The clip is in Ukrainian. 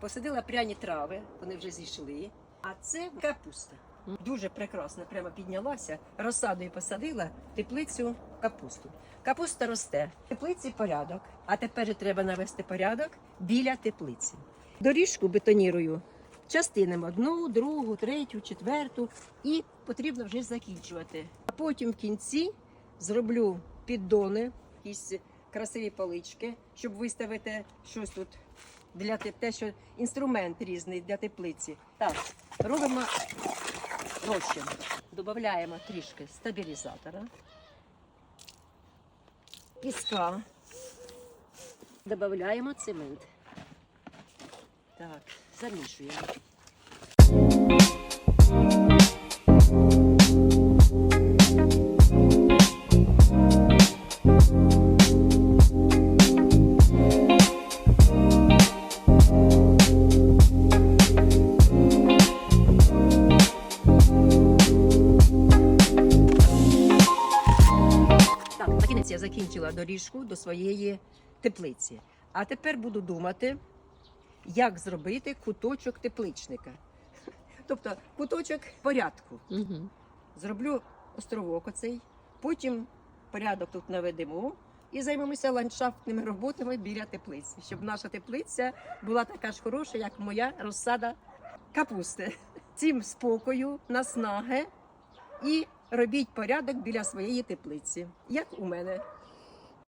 Посадила пряні трави, вони вже зійшли. А це капуста. Дуже прекрасно, прямо піднялася, розсадою посадила теплицю капусту. Капуста росте, в теплиці порядок, а тепер треба навести порядок біля теплиці. Доріжку бетонірую частинами одну, другу, третю, четверту, і потрібно вже закінчувати. А потім в кінці зроблю піддони, якісь красиві полички, щоб виставити щось тут для те, що інструмент різний для теплиці. Так, робимо розчин. Додаємо трішки стабілізатора, піска, додаємо цемент. Так, замішуємо. Я закінчила доріжку до своєї теплиці. А тепер буду думати, як зробити куточок тепличника. Тобто куточок порядку. Угу. Зроблю островок оцей, потім порядок тут наведемо і займемося ландшафтними роботами біля теплиці, щоб наша теплиця була така ж хороша, як моя розсада капусти. Цим спокою, наснаги і робіть порядок біля своєї теплиці, як у мене.